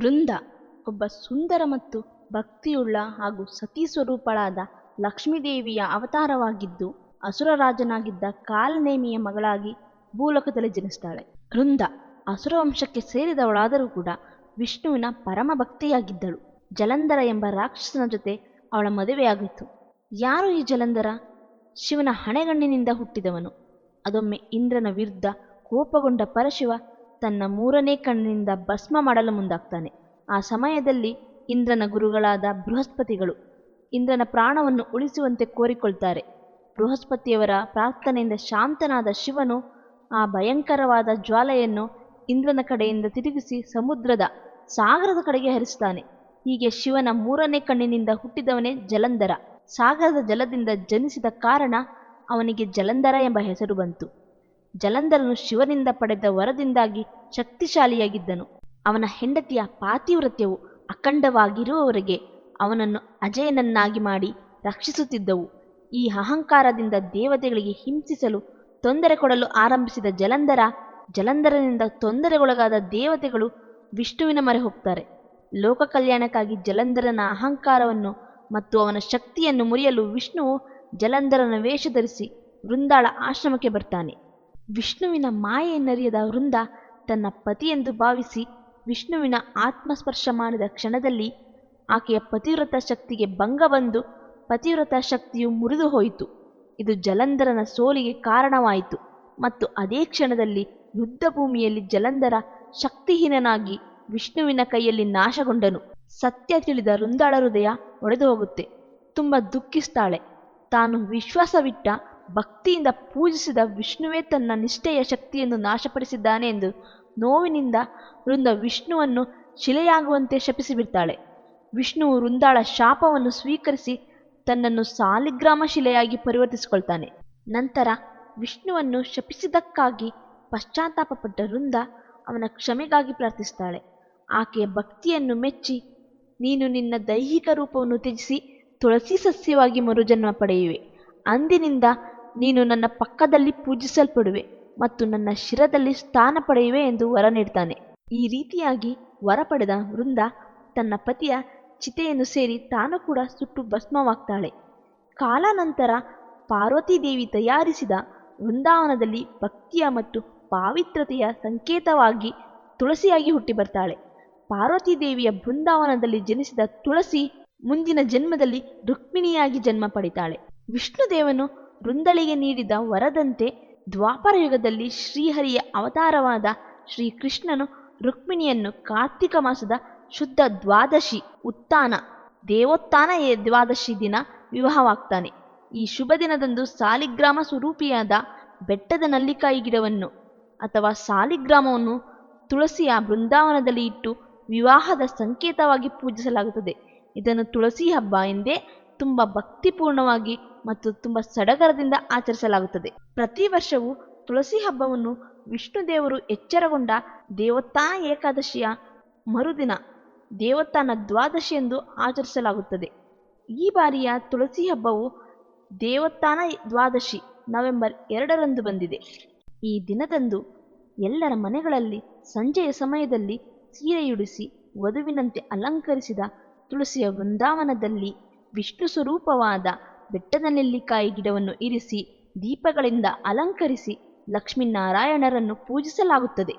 ವೃಂದ, ಒಬ್ಬ ಸುಂದರ ಮತ್ತು ಭಕ್ತಿಯುಳ್ಳ ಹಾಗೂ ಸತಿ ಸ್ವರೂಪಳಾದ ಲಕ್ಷ್ಮೀದೇವಿಯ ಅವತಾರವಾಗಿದ್ದು, ಅಸುರ ರಾಜನಾಗಿದ್ದ ಕಾಲನೇಮಿಯ ಮಗಳಾಗಿ ಭೂಲೋಕದಲ್ಲಿ ಜನಿಸ್ತಾಳೆ. ವೃಂದ, ಅಸುರ ವಂಶಕ್ಕೆ ಸೇರಿದವಳಾದರೂ ಕೂಡ ವಿಷ್ಣುವಿನ ಪರಮ ಭಕ್ತಿಯಾಗಿದ್ದಳು. ಜಲಂಧರ ಎಂಬ ರಾಕ್ಷಸನ ಜೊತೆ ಅವಳ ಮದುವೆಯಾಗಿತ್ತು ಯಾರು ಈ ಜಲಂಧರ? ಶಿವನ ಹಣೆಗಣ್ಣಿನಿಂದ ಹುಟ್ಟಿದವನು. ಅದೊಮ್ಮೆ ಇಂದ್ರನ ವಿರುದ್ಧ ಕೋಪಗೊಂಡ ಪರಶಿವ ತನ್ನ ಮೂರನೇ ಕಣ್ಣಿನಿಂದ ಭಸ್ಮ ಮಾಡಲು ಮುಂದಾಗ್ತಾನೆ. ಆ ಸಮಯದಲ್ಲಿ ಇಂದ್ರನ ಗುರುಗಳಾದ ಬೃಹಸ್ಪತಿಗಳು ಇಂದ್ರನ ಪ್ರಾಣವನ್ನು ಉಳಿಸುವಂತೆ ಕೋರಿಕೊಳ್ತಾರೆ. ಬೃಹಸ್ಪತಿಯವರ ಪ್ರಾರ್ಥನೆಯಿಂದ ಶಾಂತನಾದ ಶಿವನು ಆ ಭಯಂಕರವಾದ ಜ್ವಾಲೆಯನ್ನು ಇಂದ್ರನ ಕಡೆಯಿಂದ ತಿರುಗಿಸಿ ಸಮುದ್ರದ ಸಾಗರದ ಕಡೆಗೆ ಹರಿಸ್ತಾನೆ. ಹೀಗೆ ಶಿವನ ಮೂರನೇ ಕಣ್ಣಿನಿಂದ ಹುಟ್ಟಿದವನೇ ಜಲಂಧರ. ಸಾಗರದ ಜಲದಿಂದ ಜನಿಸಿದ ಕಾರಣ ಅವನಿಗೆ ಜಲಂಧರ ಎಂಬ ಹೆಸರು ಬಂತು. ಜಲಂಧರನು ಶಿವನಿಂದ ಪಡೆದ ವರದಿಂದಾಗಿ ಶಕ್ತಿಶಾಲಿಯಾಗಿದ್ದನು. ಅವನ ಹೆಂಡತಿಯ ಪಾತಿವ್ರತ್ಯವು ಅಖಂಡವಾಗಿರುವವರೆಗೆ ಅವನನ್ನು ಅಜಯನನ್ನಾಗಿ ಮಾಡಿ ರಕ್ಷಿಸುತ್ತಿದ್ದವು. ಈ ಅಹಂಕಾರದಿಂದ ದೇವತೆಗಳಿಗೆ ಹಿಂಸಿಸಲು ತೊಂದರೆ ಕೊಡಲು ಆರಂಭಿಸಿದ ಜಲಂಧರ, ಜಲಂಧರನಿಂದ ತೊಂದರೆಗೊಳಗಾದ ದೇವತೆಗಳು ವಿಷ್ಣುವಿನ ಮೊರೆ ಹೋಗ್ತಾರೆ. ಲೋಕ ಕಲ್ಯಾಣಕ್ಕಾಗಿ ಜಲಂಧರನ ಅಹಂಕಾರವನ್ನು ಮತ್ತು ಅವನ ಶಕ್ತಿಯನ್ನು ಮುರಿಯಲು ವಿಷ್ಣುವು ಜಲಂಧರನ ವೇಷ ಧರಿಸಿ ವೃಂದಾಳ ಆಶ್ರಮಕ್ಕೆ ಬರ್ತಾನೆ. ವಿಷ್ಣುವಿನ ಮಾಯೆಯನ್ನರಿಯದ ವೃಂದ ತನ್ನ ಪತಿಯೆಂದು ಭಾವಿಸಿ ವಿಷ್ಣುವಿನ ಆತ್ಮಸ್ಪರ್ಶ ಮಾಡಿದ ಕ್ಷಣದಲ್ಲಿ ಆಕೆಯ ಪತಿವ್ರತ ಶಕ್ತಿಗೆ ಭಂಗ ಬಂದು ಪತಿವ್ರತ ಶಕ್ತಿಯು ಮುರಿದು ಹೋಯಿತು. ಇದು ಜಲಂಧರನ ಸೋಲಿಗೆ ಕಾರಣವಾಯಿತು ಮತ್ತು ಅದೇ ಕ್ಷಣದಲ್ಲಿ ಯುದ್ಧ ಭೂಮಿಯಲ್ಲಿ ಜಲಂಧರ ಶಕ್ತಿಹೀನನಾಗಿ ವಿಷ್ಣುವಿನ ಕೈಯಲ್ಲಿ ನಾಶಗೊಂಡನು. ಸತ್ಯ ತಿಳಿದ ವೃಂದಾಳ ಹೃದಯ ಒಡೆದು ಹೋಗುತ್ತೆ. ತುಂಬ ದುಃಖಿಸ್ತಾಳೆ. ತಾನು ವಿಶ್ವಾಸವಿಟ್ಟ ಭಕ್ತಿಯಿಂದ ಪೂಜಿಸಿದ ವಿಷ್ಣುವೇ ತನ್ನ ನಿಷ್ಠೆಯ ಶಕ್ತಿಯನ್ನು ನಾಶಪಡಿಸಿದ್ದಾನೆ ಎಂದು ನೋವಿನಿಂದ ವೃಂದ ವಿಷ್ಣುವನ್ನು ಶಿಲೆಯಾಗುವಂತೆ ಶಪಿಸಿಬಿಡ್ತಾಳೆ. ವಿಷ್ಣುವು ವೃಂದಾಳ ಶಾಪವನ್ನು ಸ್ವೀಕರಿಸಿ ತನ್ನನ್ನು ಸಾಲಿಗ್ರಾಮ ಶಿಲೆಯಾಗಿ ಪರಿವರ್ತಿಸಿಕೊಳ್ತಾನೆ. ನಂತರ ವಿಷ್ಣುವನ್ನು ಶಪಿಸಿದ್ದಕ್ಕಾಗಿ ಪಶ್ಚಾತ್ತಾಪಪಟ್ಟ ವೃಂದ ಅವನ ಕ್ಷಮೆಗಾಗಿ ಪ್ರಾರ್ಥಿಸ್ತಾಳೆ. ಆಕೆಯ ಭಕ್ತಿಯನ್ನು ಮೆಚ್ಚಿ, ನೀನು ನಿನ್ನ ದೈಹಿಕ ರೂಪವನ್ನು ತ್ಯಜಿಸಿ ತುಳಸಿ ಸಸ್ಯವಾಗಿ ಮರುಜನ್ಮ ಪಡೆಯುವೆ. ಅಂದಿನಿಂದ ನೀನು ನನ್ನ ಪಕ್ಕದಲ್ಲಿ ಪೂಜಿಸಲ್ಪಡುವೆ ಮತ್ತು ನನ್ನ ಶಿರದಲ್ಲಿ ಸ್ಥಾನ ಪಡೆಯುವೆ ಎಂದು ವರ ನೀಡ್ತಾನೆ ಈ ರೀತಿಯಾಗಿ ವರ ಪಡೆದ ವೃಂದ ತನ್ನ ಪತಿಯ ಚಿತೆಯನ್ನು ಸೇರಿ ತಾನು ಕೂಡ ಸುಟ್ಟು ಭಸ್ಮವಾಗ್ತಾಳೆ. ಕಾಲಾನಂತರ ಪಾರ್ವತೀದೇವಿ ತಯಾರಿಸಿದ ವೃಂದಾವನದಲ್ಲಿ ಭಕ್ತಿಯ ಮತ್ತು ಪಾವಿತ್ರತೆಯ ಸಂಕೇತವಾಗಿ ತುಳಸಿಯಾಗಿ ಹುಟ್ಟಿ ಬರ್ತಾಳೆ ಪಾರ್ವತೀದೇವಿಯ ಬೃಂದಾವನದಲ್ಲಿ ಜನಿಸಿದ ತುಳಸಿ ಮುಂದಿನ ಜನ್ಮದಲ್ಲಿ ರುಕ್ಮಿಣಿಯಾಗಿ ಜನ್ಮ ಪಡಿತಾಳೆ. ವಿಷ್ಣುದೇವನು ವೃಂದಳಿಗೆ ನೀಡಿದ ವರದಂತೆ ದ್ವಾಪರ ಯುಗದಲ್ಲಿ ಶ್ರೀಹರಿಯ ಅವತಾರವಾದ ಶ್ರೀಕೃಷ್ಣನು ರುಕ್ಮಿಣಿಯನ್ನು ಕಾರ್ತಿಕ ಮಾಸದ ಶುದ್ಧ ದ್ವಾದಶಿ ಉತ್ಥಾನ ದೇವೋತ್ಥಾನ ದ್ವಾದಶಿ ದಿನ ವಿವಾಹವಾಗ್ತಾನೆ. ಈ ಶುಭ ದಿನದಂದು ಸಾಲಿಗ್ರಾಮ ಸ್ವರೂಪಿಯಾದ ಬೆಟ್ಟದ ನಲ್ಲಿಕಾಯಿ ಗಿಡವನ್ನು ಅಥವಾ ಸಾಲಿಗ್ರಾಮವನ್ನು ತುಳಸಿಯ ಬೃಂದಾವನದಲ್ಲಿ ಇಟ್ಟು ವಿವಾಹದ ಸಂಕೇತವಾಗಿ ಪೂಜಿಸಲಾಗುತ್ತದೆ. ಇದನ್ನು ತುಳಸಿ ಹಬ್ಬ ಎಂದೇ ತುಂಬ ಭಕ್ತಿಪೂರ್ಣವಾಗಿ ಮತ್ತು ತುಂಬ ಸಡಗರದಿಂದ ಆಚರಿಸಲಾಗುತ್ತದೆ. ಪ್ರತಿ ವರ್ಷವೂ ತುಳಸಿ ಹಬ್ಬವನ್ನು ವಿಷ್ಣು ದೇವರು ಎಚ್ಚರಗೊಂಡ ದೇವತಾ ಏಕಾದಶಿಯ ಮರುದಿನ ದೇವತಾನ ದ್ವಾದಶಿ ಎಂದು ಆಚರಿಸಲಾಗುತ್ತದೆ. ಈ ಬಾರಿಯ ತುಳಸಿ ಹಬ್ಬವು ದೇವತಾನ ದ್ವಾದಶಿ ನವೆಂಬರ್ ಎರಡರಂದು ಬಂದಿದೆ. ಈ ದಿನದಂದು ಎಲ್ಲರ ಮನೆಗಳಲ್ಲಿ ಸಂಜೆಯ ಸಮಯದಲ್ಲಿ ಸೀರೆಯುಡಿಸಿ ವಧುವಿನಂತೆ ಅಲಂಕರಿಸಿದ ತುಳಸಿಯ ವೃಂದಾವನದಲ್ಲಿ ವಿಷ್ಣು ಸ್ವರೂಪವಾದ ಬೆಟ್ಟದ ನೆಲ್ಲಿಕಾಯಿ ಗಿಡವನ್ನು ಇರಿಸಿ ದೀಪಗಳಿಂದ ಅಲಂಕರಿಸಿ ಲಕ್ಷ್ಮೀನಾರಾಯಣರನ್ನು ಪೂಜಿಸಲಾಗುತ್ತದೆ.